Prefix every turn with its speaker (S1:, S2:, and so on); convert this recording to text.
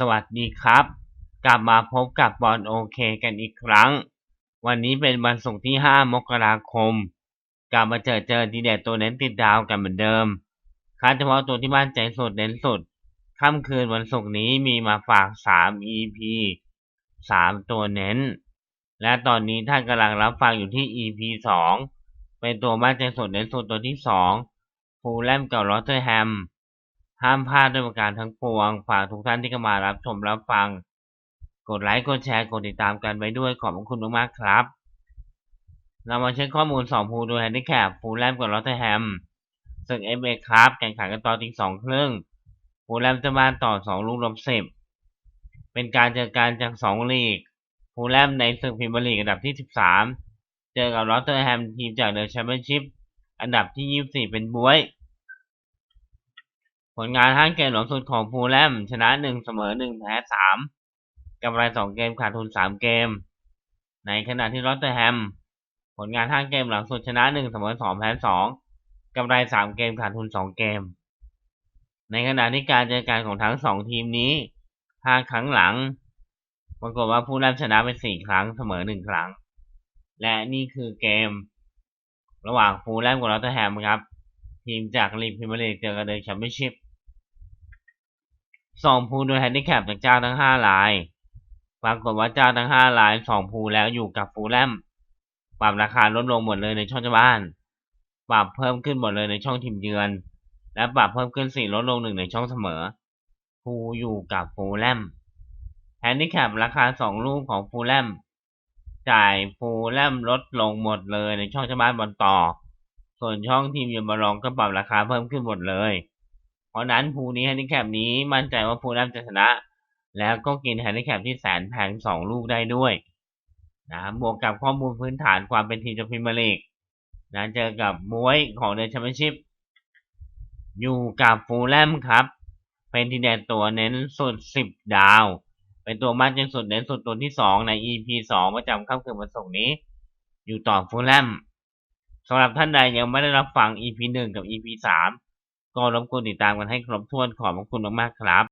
S1: สวัสดีครับ กลับมาพบกับบอลโอเคกันอีกครั้ง วันนี้เป็นวันศุกร์ที่ 5 มกราคม กลับมาเจอเจอดีเด็ดตัวเน้นติดดาวกันเหมือนเดิมคัดเฉพาะตัวที่มั่นใจสุดเน้นสุด ค่ำคืนวันศุกร์นี้มีมาฝาก 3 EP 3 ตัวเน้น และตอนนี้ท่านกำลังรับฟังอยู่ที่ EP 2 เป็นตัวมั่นใจสุดเน้นสุดตัวที่ 2 ฟูลแลมกับลอตเทอร์แฮม ห้ามพลาดด้วยประการทั้งปวง ฝากทุกท่านที่เข้ามารับชมรับฟัง กดไลค์ กดแชร์ กดติดตามกันไว้ด้วย ขอบคุณมากๆครับ เรามาเช็คข้อมูล2ภูโดยแฮนดิแคปฟูลแลมกับลอตเทอร์แฮมศึกเอฟเอครับแข่งขันกันต่อทีสองครึ่งฟูลแลมจะมาต่อ2ลูกลบสิบเป็นการเจอกันจาก2ลีกฟูลแลมในศึกพรีเมียร์ลีกอันดับที่13เจอกับลอตเทอร์แฮมทีมจากเดอะแชมเปี้ยนชิพอันดับที่24เป็นบวย ผลงานห้าเกมหลังสุดของฟูลแลมชนะ1เสมอ1แพ้3กำไร2เกมขาดทุน3เกม ในขณะที่ลอตเตอร์แฮม ผลงานห้าเกมหลังสุดชนะ1เสมอ2แพ้2กำไร3เกมขาดทุน2เกม ในขณะที่การเจอกันของทั้ง2ทีมนี้5ครั้งหลังปรากฏว่าฟูลแลมชนะไป4ครั้งเสมอ1ครั้ง และนี่คือเกม ระหว่างฟูลแลมกับลอตเตอร์แฮมครับ ทีมจากลีกพรีเมียร์ลีกเจอกับเดอะแชมเปี้ยนชิพ สองภูโดยแฮนดิแคปจากเจ้าทั้งห้าราย ปรากฏว่าเจ้าทั้งห้ารายสองภูแล้วอยู่กับฟูแลม ปรับราคาลดลงหมดเลยในช่องเจ้าบ้าน ปรับเพิ่มขึ้นหมดเลยในช่องทีมเยือน และปรับเพิ่มขึ้นสี่ลดลงหนึ่งในช่องเสมอภูอยู่กับฟูแลม แฮนดิแคปราคาสองลูกของฟูแลม จ่ายฟูแลมลดลงหมดเลยในช่องเจ้าบ้านบอลต่อ ส่วนช่องทีมเยือนบอลรองก็ปรับราคาเพิ่มขึ้นหมดเลย ราะนั้นภูนี้แฮนดิแคปนี้มั่นใจว่าฟูลแลมจะชนะ แล้วก็กินแฮนดิแคปที่แสนแพงสองลูกได้ด้วยนะบวกกับข้อมูลพื้นฐานความเป็นทีมจากพรีเมียร์ลีกนะเจอกับบวยของเดอะแชมเปี้ยนชิพอยู่กับฟูลแลมครับ เป็นทีเด็ดตัวเน้นสุดสิบดาว เป็นตัวมั่นใจสุดเน้นสุดตัวที่สองใน EP สองประจำค่ำคืนวันศุกร์นี้ อยู่ต่อฟูลแลมสำหรับท่านใดยังไม่ได้รับฟัง EP หนึ่งกับ EP สาม ก็รบกวนติดตามกันให้ครบถ้วนขอบพระคุณมากๆครับ